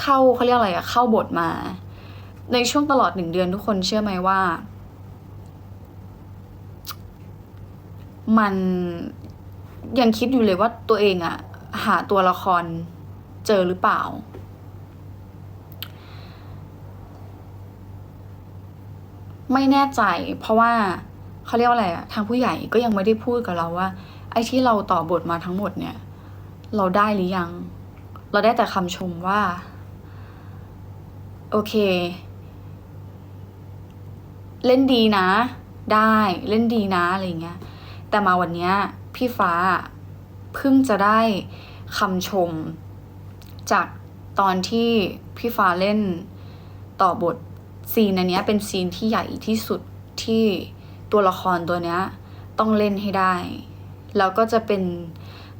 เข้าเขาเรียกอะไรอะเข้าบทมา ในช่วงตลอดหนึ่งเดือนทุกคนเชื่อไหมว่า มันยังคิดอยู่เลยว่าตัวเองอะหาตัวละครเจอหรือเปล่า ไม่แน่ใจ เพราะว่าเขาเรียกว่าอะไรอะทางผู้ใหญ่ก็ยังไม่ได้พูดกับเราว่า ไอ้ที่เราต่อบทมาทั้งหมดเนี่ย เราได้หรือยัง เราได้แต่คำชมว่า โอเค เล่นดีนะ ได้เล่นดีนะอะไรเงี้ย แต่มาวันเนี้ยพี่ฟ้าเพิ่งจะได้คำชม จากตอนที่พี่ฟ้าเล่นต่อบทซีนอันเนี้ยเป็นซีนที่ใหญ่ที่สุดที่ตัวละครตัวเนี้ยต้องเล่นให้ได้ แล้วก็จะเป็น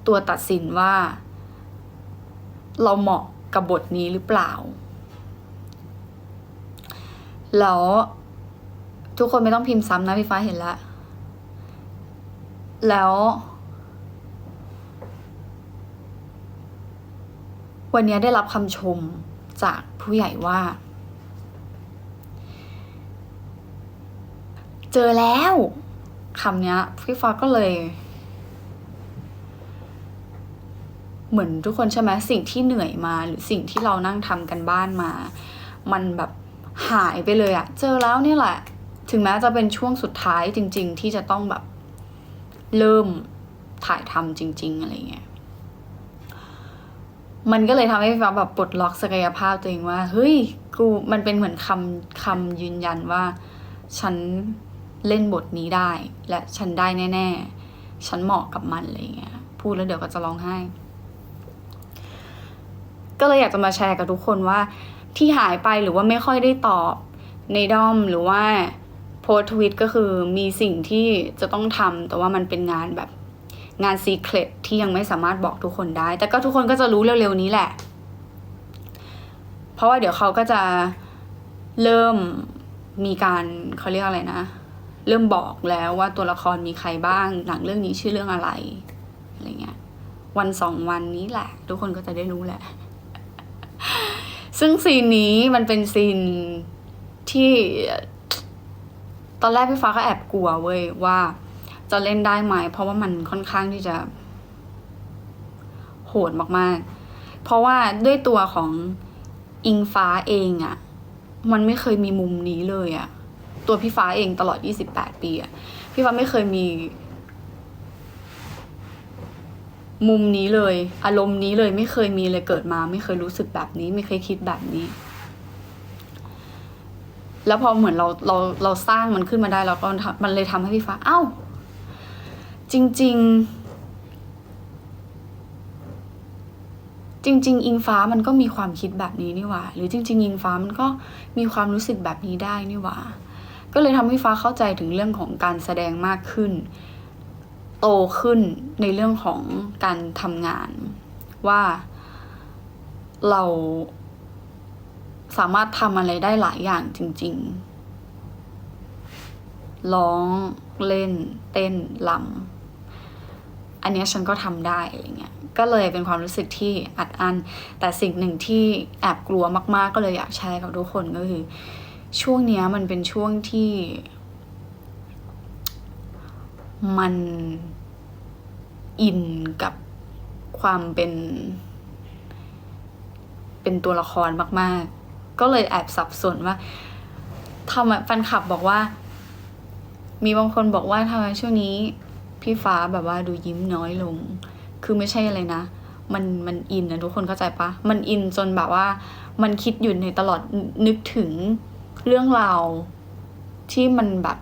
ตัวตัดสินว่า เราเหมาะกับบทนี้หรือเปล่า แล้วทุกคนไม่ต้องพิมพ์ซ้ำนะพี่ฟ้าเห็นแล้วแล้ว วันนี้ได้รับคำชมจากผู้ใหญ่ว่า เจอแล้วคำนี้พี่ฟ้าก็เลย เหมือนทุกคนใช่ไหมสิ่งที่เหนื่อยมา หรือสิ่งที่เรานั่งทำกันบ้านมา มันแบบ หายไปเลยอะเจอแล้วเนี่ยแหละ ถึงแม้จะเป็นช่วงสุดท้ายจริง ๆ ที่จะต้องแบบเริ่มถ่ายทำจริง ๆ อะไรเงี้ย มันก็เลยทำให้ฟ้าแบบปลดล็อกศักยภาพตัวเองว่า เฮ้ย กู มันเป็นเหมือนคำคำยืนยันว่า ฉันเล่นบทนี้ได้ และฉันได้แน่ ๆ ฉันเหมาะกับมันอะไรเงี้ย พูดแล้วเดี๋ยวก็จะร้องไห้ ก็เลยอยากจะมาแชร์กับทุกคนว่า ที่หายไปหรือว่าไม่ค่อยได้ตอบในด้อมหรือว่าโพสทวิตก็คือมีสิ่งที่จะต้องทำแต่ว่ามันเป็นงานแบบงานซีเครตที่ยังไม่สามารถบอกทุกคนได้ แต่ก็ทุกคนก็จะรู้เร็วๆนี้แหละ เพราะว่าเดี๋ยวเขาก็จะเริ่มมีการเขาเรียกอะไรนะ เริ่มบอกแล้วว่าตัวละครมีใครบ้าง หนังเรื่องนี้ชื่อเรื่องอะไรอะไรเงี้ยวันสองวันนี้แหละ ทุกคนก็จะได้รู้แหละ ซึ่งซีนนี้มันเป็นซีนที่ตอนแรกพี่ฟ้าก็แอบกลัวเว้ยว่าจะเล่นได้ไหมเพราะว่ามันค่อนข้างที่จะ โหดมากๆ เพราะว่าด้วยตัวของอิงฟ้าเองอะ่ะ มันไม่เคยมีมุมนี้เลยอะ่ะ ตัวพี่ฟ้าเองตลอด 28 ปีอะ่ะ พี่ฟ้าไม่เคยมี มุมนี้เลย อารมณ์นี้เลยไม่เคยมีเลยเกิดมา ไม่เคยรู้สึกแบบนี้ ไม่เคยคิดแบบนี้ แล้วพอเหมือนเราเราเราสร้างมันขึ้นมาได้แล้วก็มันเลยทำให้พี่ฟ้าเอ้า จริง ๆ จริง ๆ อิงฟ้ามันก็มีความคิดแบบนี้นี่หว่า หรือจริง ๆ อิงฟ้ามันก็มีความรู้สึกแบบนี้ได้นี่หว่า ก็เลยทำให้ฟ้าเข้าใจถึงเรื่องของการแสดงมากขึ้น โตขึ้นในเรื่องของการทำงาน ว่าเราสามารถทำอะไรได้หลายอย่างจริง ๆ ร้องเล่น เต้นลำอันนี้ฉันก็ทำได้อะไรเงี้ยก็เลยเป็นความรู้สึกที่อัดอั้นแต่สิ่งหนึ่งที่แอบกลัวมาก ๆ ก็เลยอยากแชร์กับทุกคนก็คือ ช่วงนี้มันเป็นช่วงที่ มันอินกับความเป็น เป็นตัวละครมาก ๆ ก็เลยแอบสับสนว่าทำไมแฟนคลับบอกว่า มีบางคนบอกว่าทำไมช่วงนี้พี่ฟ้าแบบว่าดูยิ้มน้อยลง คือไม่ใช่อะไรนะ มันมันอินนะทุกคนเข้าใจปะ มันอินจนแบบว่า มันคิดอยู่ในตลอดนึกถึงเรื่องราวที่มันแบบ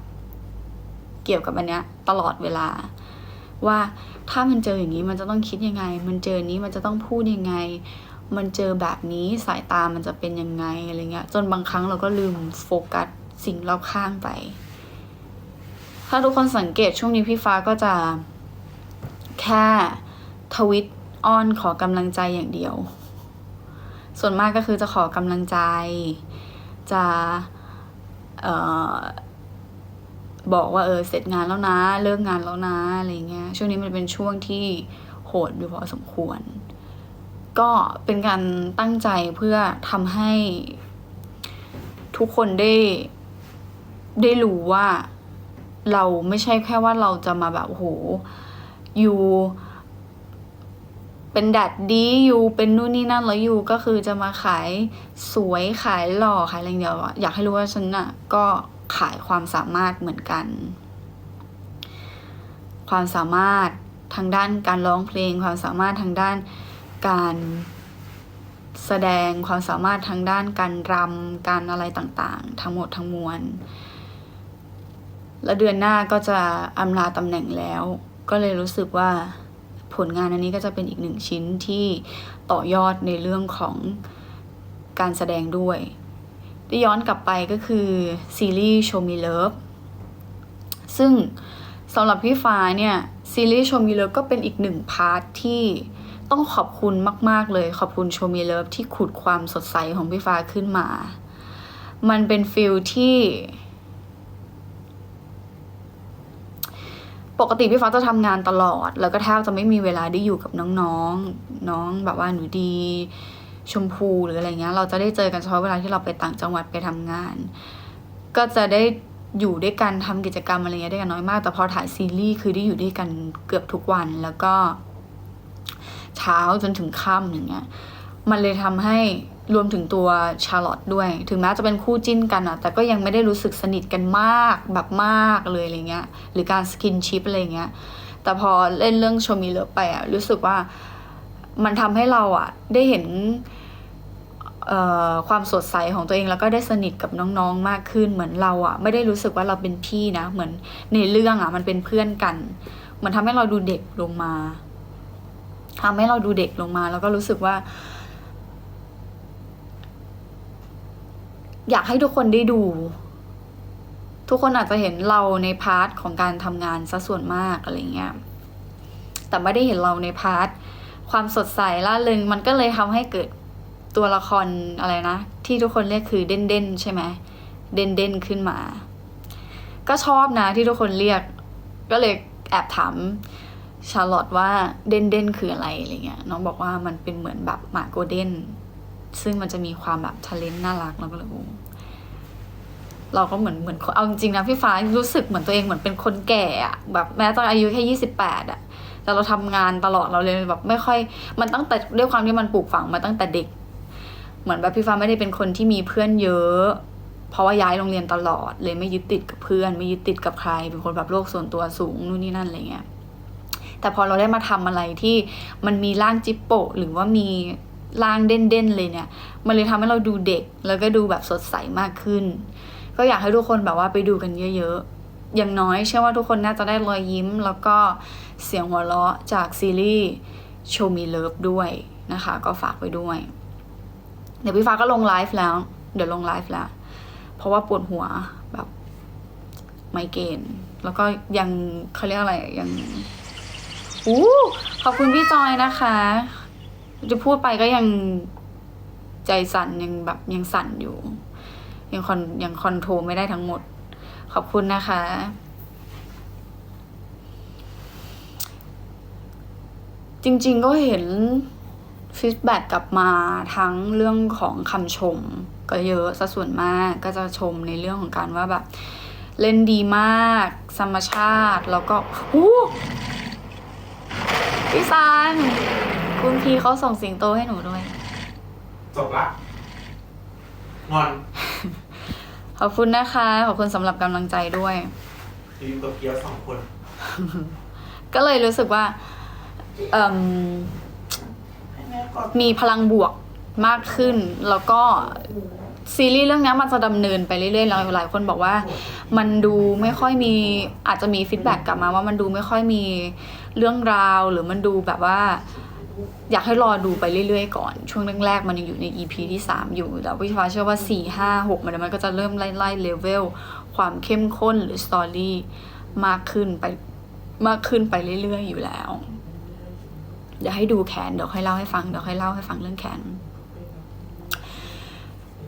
เกี่ยวกับอันเนี้ยตลอดเวลา ว่าถ้ามันเจออย่างนี้มันจะต้องคิดยังไง มันเจอนี้มันจะต้องพูดยังไง มันเจอแบบนี้สายตามันจะเป็นยังไงอะไรเงี้ยจนบางครั้งเราก็ลืมโฟกัสสิ่งรอบข้างไป ถ้าทุกคนสังเกตช่วงนี้พี่ฟ้าก็จะแค่ทวิตอ้อนขอกำลังใจอย่างเดียว ส่วนมากก็คือจะขอกำลังใจ จะ เอ่อ บอกว่าเออเสร็จงานแล้วนะ เลิกงานแล้วนะอะไรเงี้ยช่วงนี้มันเป็นช่วงที่โหดอยู่พอสมควร ก็เป็นการตั้งใจเพื่อทำให้ทุกคนได้ได้รู้ว่าเราไม่ใช่แค่ว่าเราจะมาแบบโอ้โหอยู่ เป็นแดดดีอยู่เป็นนู่นนี่นั่นแล้วอยู่ก็คือจะมาขายสวยขายหล่อขายอะไรอย่างเดียวอะอยากให้รู้ว่าฉันน่ะ ก็ ขายความสามารถเหมือนกัน ความสามารถทางด้านการร้องเพลง ความสามารถทางด้านการแสดงความสามารถทางด้านการรำการอะไรต่างๆ ทั้งหมดทั้งมวลและเดือนหน้าก็จะอำลาตำแหน่งแล้ว ก็เลยรู้สึกว่าผลงานอันนี้ก็จะเป็นอีกหนึ่งชิ้นที่ต่อยอดในเรื่องของการแสดงด้วย ที่ย้อนกลับไปก็คือซีรีส์ Show Me Love ซึ่งสำหรับพี่ฟ้าเนี่ยซีรีส์ Show Me Love ก็เป็นอีกหนึ่งพาร์ทที่ต้องขอบคุณมาก ๆ เลยขอบคุณ Show Me Love ที่ขุดความสดใสของพี่ฟ้าขึ้นมา มันเป็นฟิลที่ปกติพี่ฟ้าจะทำงานตลอด แล้วก็แทบจะไม่มีเวลาได้อยู่กับน้องๆน้องแบบว่าหนูดี ชมพูหรืออะไรเงี้ย เราจะได้เจอกันเฉพาะเวลาที่เราไปต่างจังหวัดไปทำงาน ก็จะได้อยู่ด้วยกันทำกิจกรรมอะไรเงี้ยด้วยกันน้อยมาก แต่พอถ่ายซีรีส์คือได้อยู่ด้วยกันเกือบทุกวันแล้วก็ เช้าจนถึงค่ำอย่างเงี้ย มันเลยทำให้รวมถึงตัวชาร์ลอตด้วย ถึงแม้จะเป็นคู่จิ้นกันอะแต่ก็ยังไม่ได้รู้สึกสนิทกันมากแบบมากเลยอะไรเงี้ย หรือการสกินชิปอะไรเงี้ย แต่พอเล่นเรื่องโชมีเลิฟไปอะรู้สึกว่ามันทำให้เราอะได้เห็น ความสดใสของตัวเองแล้วก็ได้สนิทกับน้องๆมากขึ้นเหมือนเราอะไม่ได้รู้สึกว่าเราเป็นพี่นะ เหมือนในเรื่องอะมันเป็นเพื่อนกัน มันทำให้เราดูเด็กลงมาทำให้เราดูเด็กลงมา แล้วก็รู้สึกว่า อยากให้ทุกคนได้ดู ทุกคนอาจจะเห็นเราในพาร์ทของการทำงานซะส่วนมากอะไรเงี้ยแต่ไม่ได้เห็นเราในพาร์ทความสดใสล่าเริงมันก็เลยทำให้เกิด ตัวละครอะไรนะ ที่ทุกคนเรียกคือเด่นเด่นใช่ไหมเด่นเด่นขึ้นมา ก็ชอบนะที่ทุกคนเรียก ก็เลยแอบถามชาร์ลอตว่าเด่นเด่นคืออะไรอะไรเงี้ยน้องบอกว่ามันเป็นเหมือนแบบหมาโกลเด้นซึ่งมันจะมีความแบบทะเลนน่ารักแล้วก็เลยเราก็เหมือนเหมือนเอาจริงๆนะพี่ฟ้ารู้สึกเหมือนตัวเองเหมือนเป็นคนแก่อะแบบแม้ตอนอายุแค่ยี่สิบแปดอะแต่เราทำงานตลอดเราเลยแบบไม่ค่อย มันตั้งแต่ด้วยความที่มันปลูกฝังมาตั้งแต่เด็ก เหมือนแบบพี่ฟ้าไม่ได้เป็นคนที่มีเพื่อนเยอะ เพราะว่าย้ายโรงเรียนตลอด เลยไม่ยึดติดกับเพื่อน ไม่ยึดติดกับใคร เป็นคนแบบโลกส่วนตัวสูงนู่นนี่นั่นอะไรเงี้ยแต่พอเราได้มาทำอะไรที่มันมีร่างจิปโปหรือว่ามีร่างเด่นๆเลยเนี่ย มันเลยทำให้เราดูเด็กแล้วก็ดูแบบสดใสมากขึ้น ก็อยากให้ทุกคนแบบว่าไปดูกันเยอะๆ อย่างน้อยเชื่อว่าทุกคนน่าจะได้รอยยิ้ม แล้วก็เสียงหัวเราะจากซีรีส์ Show Me Love ด้วยนะคะ ก็ฝากไว้ด้วย เดี๋ยวพี่ฟ้าก็ลงไลฟ์แล้ว เดี๋ยวลงไลฟ์แล้ว เพราะว่าปวดหัวแบบไมเกรนแล้วก็ยังเขาเรียกอะไรยังอู้ขอบคุณพี่จอยนะคะ จะพูดไปก็ยังใจสั่นยังแบบยังสั่นอยู่ ยังคอนยังคอนโทรลไม่ได้ทั้งหมด ขอบคุณนะคะ จริงๆก็เห็น ฟีดแบ็กกลับมาทั้งเรื่องของคำชม ก็เยอะซะส่วนมากก็จะชมในเรื่องของการว่าแบบ เล่นดีมากธรรมชาติแล้วก็อู้พี่ซานคุณพีเขาส่งสิงโตให้หนูด้วย จบละงอนขอบคุณนะคะ ขอบคุณสำหรับกำลังใจด้วยทีมตัวเกียวสองคน ก็เลยรู้สึกว่าเอิ่ม มีพลังบวกมากขึ้น แล้วก็ซีรีส์เรื่องนี้มันจะดำเนินไปเรื่อยๆแล้วหลายคนบอกว่า มันดูไม่ค่อยมีอาจจะมีฟีดแบ็กกลับมาว่ามันดูไม่ค่อยมีเรื่องราว หรือมันดูแบบว่า อยากให้รอดูไปเรื่อยๆก่อน ช่วงแรกๆมันยังอยู่ใน EP ที่ 3 อยู่ แต่วิชาเชื่อว่า 4 5 6 มันมันก็จะเริ่มไล่ๆเลเวลความเข้มข้นหรือสตอรี่มากขึ้นไปมากขึ้นไปเรื่อยๆอยู่แล้ว เดี๋ยวให้ดูแขนเดี๋ยวค่อยเล่าให้ฟังเดี๋ยวค่อยเล่าให้ฟังเรื่องแขน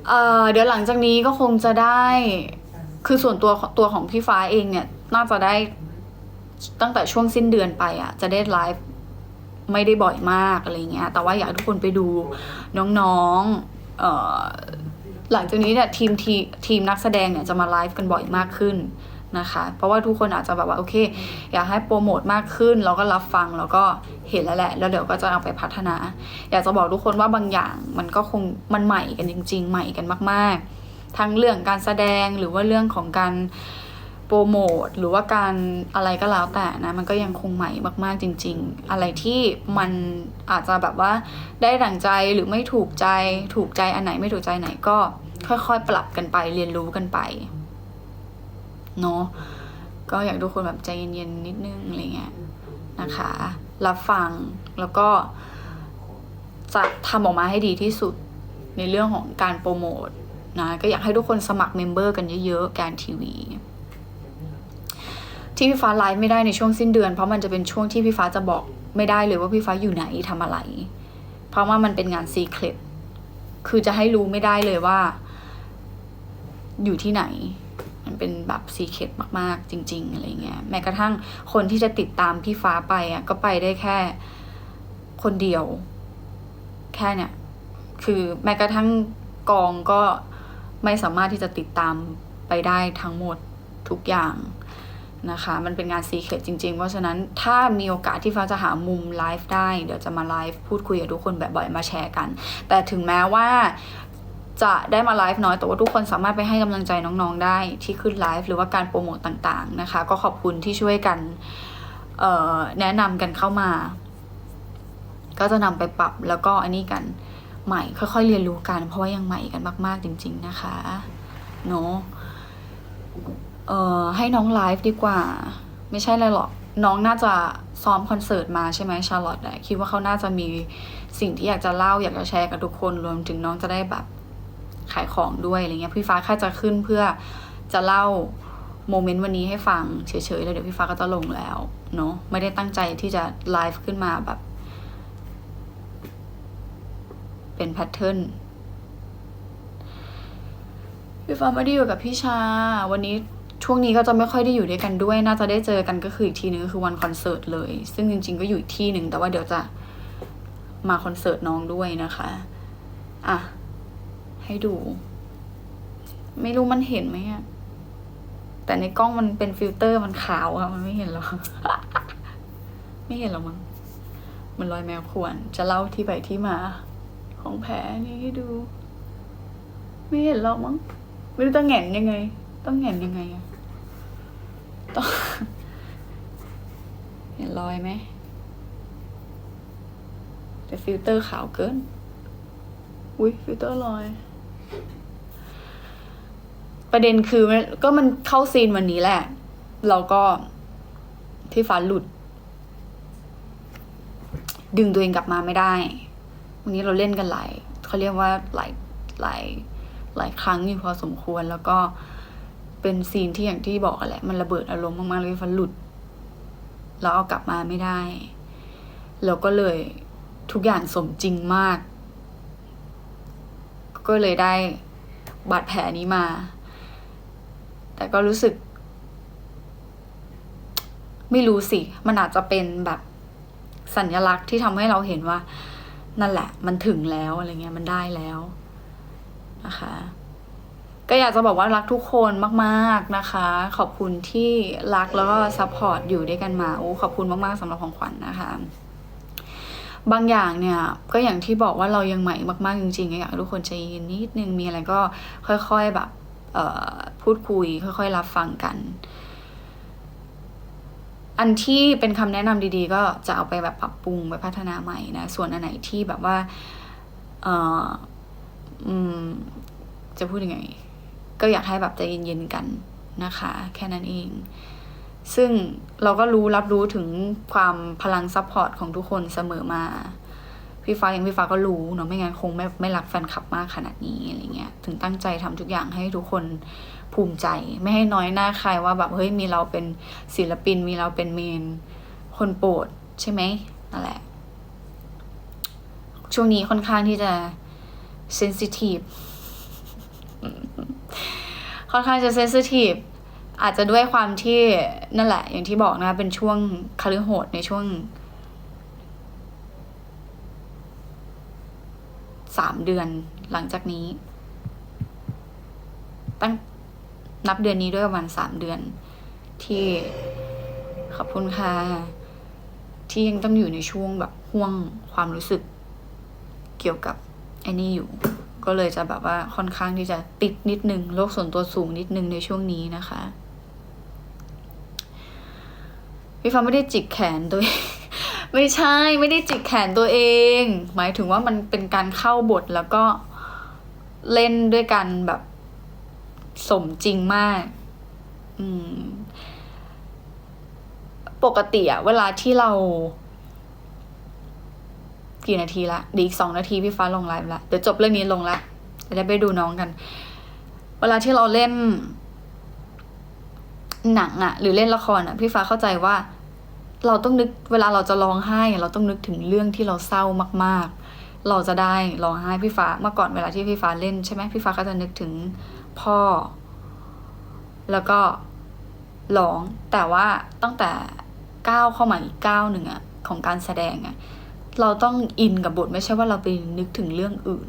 เอ่อเดี๋ยวหลังจากนี้ก็คงจะได้ คือส่วนตัวตัวของพี่ฟ้าเองเนี่ย น่าจะได้ตั้งแต่ช่วงสิ้นเดือนไปอะ จะได้ไลฟ์ไม่ได้บ่อยมากอะไรเงี้ย แต่ว่าอยากให้ทุกคนไปดูน้องๆเอ่อหลังจากนี้เนี่ยทีมทีทีมนักแสดงเนี่ยจะมาไลฟ์กันบ่อยมากขึ้น นะคะ เพราะว่าทุกคนอาจจะแบบว่าโอเค อยากให้โปรโมทมากขึ้นเราก็รับฟังแล้วก็เห็นแล้วแหละ แล้วเดี๋ยวก็จะเอาไปพัฒนา อยากจะบอกทุกคนว่าบางอย่างมันก็คงมันใหม่กันจริง ๆ ใหม่กันมาก ๆ ทั้งเรื่องการแสดงหรือว่าเรื่องของการโปรโมทหรือว่าการอะไรก็แล้วแต่นะมันก็ยังคงใหม่มากๆจริง ๆ อะไรที่มันอาจจะแบบว่าได้ดั่งใจหรือไม่ถูกใจถูกใจอันไหนไม่ถูกใจไหนก็ค่อยๆ ปรับกันไปเรียนรู้กันไป เนาะก็อยากให้ทุกคนแบบใจเย็นๆนิดนึงอะไรเงี้ยนะคะ รับฟังแล้วก็จะทำออกมาให้ดีที่สุดในเรื่องของการโปรโมทนะก็อยากให้ทุกคนสมัครเมมเบอร์กันเยอะๆ การทีวี ที่พี่ฟ้าไลฟ์ไม่ได้ในช่วงสิ้นเดือน เพราะมันจะเป็นช่วงที่พี่ฟ้าจะบอกไม่ได้เลยว่าพี่ฟ้าอยู่ไหนทำอะไร เพราะว่ามันเป็นงานซีเครตคือจะให้รู้ไม่ได้เลยว่า อยู่ที่ไหน เป็นแบบซีเครตมากๆ จริง ๆ อะไรเงี้ยแม้กระทั่งคนที่จะติดตามพี่ฟ้าไปอะก็ไปได้แค่คนเดียว แค่เนี่ย คือแม้กระทั่งกองก็ไม่สามารถที่จะติดตามไปได้ทั้งหมดทุกอย่างนะคะ มันเป็นงานซีเครตจริงๆ เพราะฉะนั้นถ้ามีโอกาสที่ฟ้าจะหามุมไลฟ์ได้ เดี๋ยวจะมาไลฟ์พูดคุยกับทุกคนแบบบ่อยๆ มาแชร์กัน แต่ถึงแม้ว่า จะได้มาไลฟ์น้อยแต่ว่าทุกคนสามารถไปให้กำลังใจน้องๆได้ที่ขึ้นไลฟ์หรือว่าการโปรโมตต่างๆนะคะ ก็ขอบคุณที่ช่วยกันแนะนำกันเข้ามา ก็จะนำไปปรับแล้วก็อันนี้กันใหม่ค่อยๆเรียนรู้กัน เพราะว่ายังใหม่กันมาก ๆ จริง ๆ นะคะเนาะเอ่อให้น้องไลฟ์ดีกว่า ไม่ใช่อะไรหรอกน้องน่าจะซ้อมคอนเสิร์ตมาใช่ไหมชาร์ลอตอะคิดว่าเขาน่าจะมีสิ่งที่อยากจะเล่าอยากจะแชร์กับทุกคนรวมถึงน้องจะได้แบบ ขายของด้วยอะไรเงี้ยพี่ฟ้าแค่จะขึ้นเพื่อจะเล่าโมเมนต์วันนี้ให้ฟังเฉยๆแล้วเดี๋ยวพี่ฟ้าก็จะลงแล้วเนาะไม่ได้ตั้งใจที่จะไลฟ์ขึ้นมาแบบ เป็นแพทเทิร์นพี่ฟ้าไม่ได้อยู่กับพี่ชา วันนี้ช่วงนี้ก็จะไม่ค่อยได้อยู่ด้วยกันด้วย น่าจะได้เจอกันก็คืออีกทีนึงก็คือวันคอนเสิร์ตเลย ซึ่งจริง ๆ ก็อยู่อีกที่หนึ่งแต่ว่าเดี๋ยวจะมาคอนเสิร์ตน้องด้วยนะคะ อะ ให้ดู ไม่รู้มันเห็นไหมอะแต่ในกล้องมันเป็นฟิลเตอร์มันขาวอะมันไม่เห็นหรอกไม่เห็นหรอกมั้งมันรอยแมวขวน จะเล่าที่ไปที่มา ของแผลนี่ให้ดู ไม่เห็นหรอกมั้งไม่รู้ต้องแหงนยังไง ต้องแหงนยังไงอะต้องเห็นรอยไหมแต่ฟิลเตอร์ขาวเกิน อุ้ยฟิลเตอร์ลอย ประเด็นคือมันก็มันเข้าซีนวันนี้แหละ เราก็ที่ฟ้าหลุด ดึงตัวเองกลับมาไม่ได้ วันนี้เราเล่นกันหลายเขาเรียกว่าหลายหลายหลายครั้งอยู่พอสมควรแล้วก็เป็นซีนที่อย่างที่บอกอะแหละ มันระเบิดอารมณ์มากๆเลยฟันหลุดแล้วเอากลับมาไม่ได้แล้วก็เลยทุกอย่างสมจริงมาก ก็เลยได้บาดแผลนี้มา แต่ก็รู้สึก ไม่รู้สิ มันอาจจะเป็นแบบสัญลักษณ์ที่ทำให้เราเห็นว่า นั่นแหละ มันถึงแล้วอะไรเงี้ยมันได้แล้วนะคะก็อยากจะบอกว่ารักทุกคนมาก ๆนะคะ ขอบคุณที่รักแล้วก็ซัพพอร์ตอยู่ด้วยกันมาโอ้ขอบคุณมากๆสำหรับของขวัญนะคะ บางอย่างเนี่ย ก็อย่างที่บอกว่าเรายังใหม่มากๆจริงๆอยากทุกคนใจเย็นนิดนึงมีอะไรก็ค่อย ๆแบบ พูดคุยค่อยๆรับฟังกัน อันที่เป็นคำแนะนำดีๆ ก็จะเอาไปแบบปรับปรุงไปพัฒนาใหม่นะ ส่วนอันไหนที่แบบว่าเออจะพูดยังไง ก็อยากให้แบบใจเย็นๆกันนะคะ แค่นั้นเอง ซึ่งเราก็รู้รับรู้ถึงความพลังซัพพอร์ตของทุกคนเสมอมา พี่ฟ้าอยังพี่ฟ้าก็รู้เนาะไม่งั้นคงไม่ไม่รักแฟนคลับมากขนาดนี้อะไรเงี้ยถึงตั้งใจทำทุกอย่างให้ทุกคนภูมิใจ ไม่ให้น้อยหน้าใครว่าแบบเฮ้ยมีเราเป็นศิลปิน มีเราเป็นเมน คนโปรดใช่ไหมนั่นแหละ ช่วงนี้ค่อนข้างที่จะเซนซิทีฟค่อนข้างจะเซนซิทีฟอาจจะด้วยความที่นั่นแหละ อย่างที่บอกนะเป็นช่วงคฤโหดในช่วง สามเดือนหลังจากนี้ ตั้งนับเดือนนี้ด้วยประมาณสามเดือน ที่ขอบคุณค่ะที่ยังต้องอยู่ในช่วงแบบห่วงความรู้สึกเกี่ยวกับไอ้นี่อยู่ ก็เลยจะแบบว่าค่อนข้างที่จะติดนิดนึงโลกส่วนตัวสูงนิดนึงในช่วงนี้นะคะ พี่ฟ้าไม่ได้จิกแขนตัวเอง ไม่ใช่ไม่ได้จิกแขนตัวเอง หมายถึงว่ามันเป็นการเข้าบทแล้วก็เล่นด้วยกันแบบสมจริงมาก อืม ปกติอะเวลาที่เรา กี่นาทีละดีอีกสองนาทีพี่ฟ้าลงไลฟ์ละเดี๋ยวจบเรื่องนี้ลงละจะได้ไปดูน้องกัน เวลาที่เราเล่นหนังอะหรือเล่นละครอะพี่ฟ้าเข้าใจว่า เราต้องนึกเวลาเราจะร้องไห้เราต้องนึกถึงเรื่องที่เราเศร้ามาก ๆ เราจะได้ร้องไห้พี่ฟ้าเมื่อก่อนเวลาที่พี่ฟ้าเล่นใช่ไหมพี่ฟ้าก็จะนึกถึงพ่อ แล้วก็ร้องแต่ว่าตั้งแต่ก้าวเข้ามาอีกก้าวหนึ่งอะของการแสดงอะเราต้องอินกับบทไม่ใช่ว่าเราไปนึกถึงเรื่องอื่น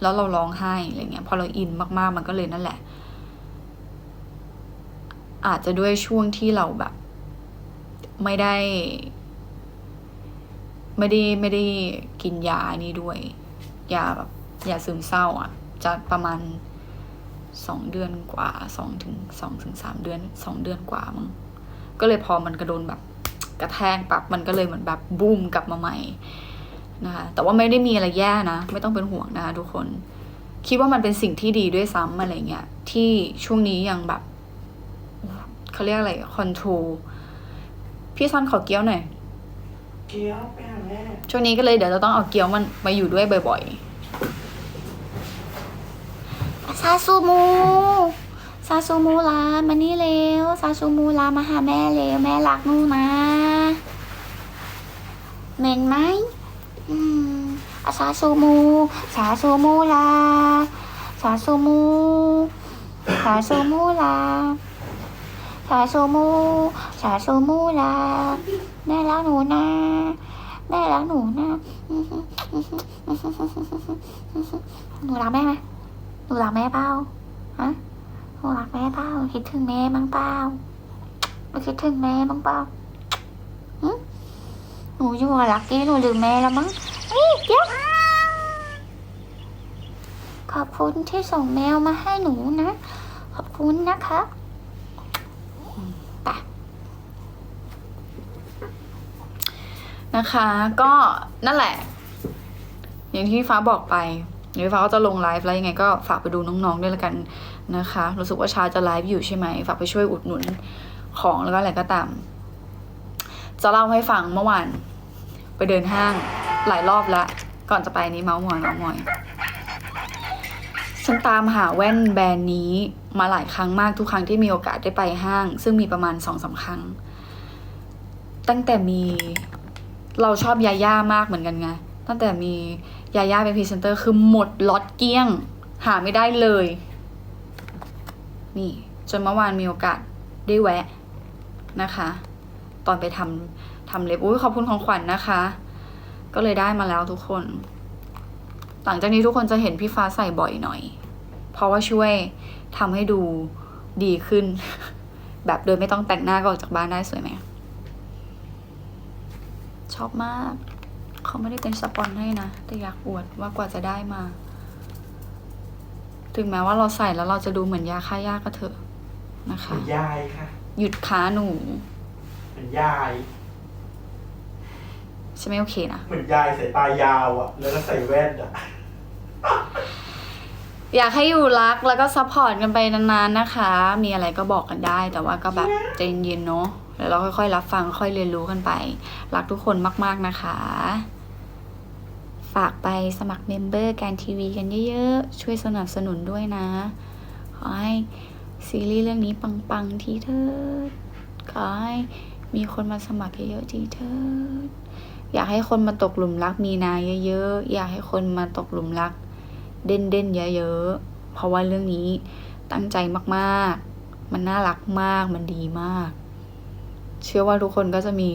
แล้วเราร้องไห้อะไรเงี้ยพอเราอินมากๆมันก็เลยนั่นแหละ อาจจะด้วยช่วงที่เราแบบ ไม่ได้ ไม่ได้ไม่ได้กินยานี่ด้วย ยาแบบยาซึมเศร้าอะ จะประมาณสองเดือนกว่าสองถึงสองถึงสามเดือนสองเดือนกว่ามั้งก็เลยพอมันกระโดนแบบกระแทกปั๊บมันก็เลยเหมือนแบบบูมกลับมาใหม่นะคะแต่ว่าไม่ได้มีอะไรแย่นะ ไม่ต้องเป็นห่วงนะคะทุกคน คิดว่ามันเป็นสิ่งที่ดีด้วยซ้ำอะไรเงี้ยที่ช่วงนี้ยังแบบเขาเรียกอะไรคอนโทรล พี่ซอนขอเกี๊ยวหน่อย เกี๊ยวไปหาแม่ช่วงนี้ก็เลยเดี๋ยวจะต้องเอาเกี๊ยวมันมาอยู่ด้วยบ่อยซาซูมู ซาซูมูลามานี่เร็ว ซาซูมูลามาหาแม่เร็ว แม่รักหนูนะเหม็นไหมอืมอะซาซูมู ซาซูมูลา ซาซูมู ซาซูมูลา ซาซูมูซาซูมูลาแม่รักหนูนะแม่รักหนูนะหนูรักแม่ไหมหนูรักแม่เปล่าฮะหนูรักแม่เปล่าคิดถึงแม่บ้างเปล่าหนูคิดถึงแม่บ้างเปล่าหึหนูอยู่กับลักกี้หนูลืมแม่แล้วมั้งนี่เดี๋ยวขอบคุณที่ส่งแมวมาให้หนูนะ ขอบคุณนะคะไป ๆ นะคะ ก็นั่นแหละ อย่างที่ฟ้าบอกไปเดี๋ยวฟ้าก็จะลงไลฟ์แล้วยังไงก็ฝากไปดูน้องๆด้วยละกันนะคะ รู้สึกว่าชาจะไลฟ์อยู่ใช่ไหมฝากไปช่วยอุดหนุนของแล้วก็อะไรก็ตาม จะเล่าให้ฟังเมื่อวานไปเดินห้างหลายรอบล้วก่อนจะไปนี้เมาส์มอยเมาส์มอย ฉันตามหาแว่นแบรนด์นี้มาหลายครั้งมากทุกครั้งที่มีโอกาสได้ไปห้าง ซึ่งมีประมาณสองสาครั้ง ตั้งแต่มี เราชอบยาย่ามากเหมือนกันไง ตั้งแต่มียาย่าเป็นพรีเซนเตอร์คือหมดล็อตเกลี้ยง หาไม่ได้เลย นี่จนเมื่อวานมีโอกาสได้แวะนะคะ ตอนไปทำทำเล็บอุ้ยขอบคุณของขวัญนะคะ ก็เลยได้มาแล้วทุกคน หลังจากนี้ทุกคนจะเห็นพี่ฟ้าใส่บ่อยหน่อย เพราะว่าช่วยทำให้ดูดีขึ้น แบบโดยไม่ต้องแต่งหน้าก็ออกจากบ้านได้สวยไหม ชอบมาก เขาไม่ได้เป็นสปอนให้นะ แต่อยากอวดว่ากว่าจะได้มา ถึงแม้ว่าเราใส่แล้วเราจะดูเหมือนยาฆ่าหญ้าก็เถอะนะเหมืคะอนยายค่ะ หยุดค้าหนู เหมือนยาย ใช่ไหมโอเคนะ เหมือนยายสายตายาวอะ แล้วก็ใส่แว่นอะ อยากให้อยู่รักแล้วก็ซัพพอร์ตกันไปนานๆนะคะ มีอะไรก็บอกกันได้ แต่ว่าก็แบบใจเย็นๆเนาะ แล้วเราค่อยๆรับฟังค่อยเรียนรู้กันไป รักทุกคนมาก ๆนะคะ ฝากไปสมัครเมมเบอร์การทีวีกันเยอะๆ ช่วยสนับสนุนด้วยนะ ขอให้ซีรีส์เรื่องนี้ปังๆทีเถิดขอให้มีคนมาสมัครเยอะๆทีเถิดอยากให้คนมาตกหลุมรักมีนาเยอะๆ อยากให้คนมาตกหลุมรัก เด่นเด่นๆเยอะๆ เพราะว่าเรื่องนี้ตั้งใจมากๆ มันน่ารักมาก มันดีมาก เชื่อว่าทุกคนก็จะมี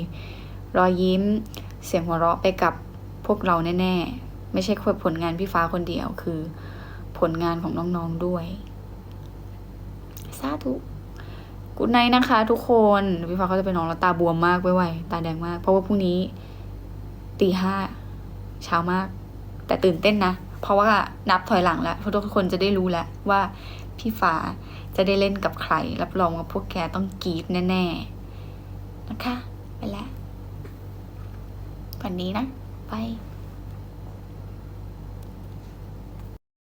รอยยิ้ม เสียงหัวเราะไปกับพวกเราแน่ ๆ ไม่ใช่แค่ผลงานพี่ฟ้าคนเดียวคือ ผลงานของน้องๆด้วยสาธุกูไนนะคะทุกคนพี่ฟ้าเขาจะไปนอนแล้วตาบวมมากไวๆตาแดงมาก เพราะว่าพรุ่งนี้ตีห้าเช้ามาก แต่ตื่นเต้นนะ เพราะว่านับถอยหลังแล้วทุกคนจะได้รู้แล้วว่าพี่ฟ้าจะได้เล่นกับใคร รับรองว่าพวกแกต้องกรีดแน่ ๆ นะคะ ไปแล้ววันนี้นะ ไป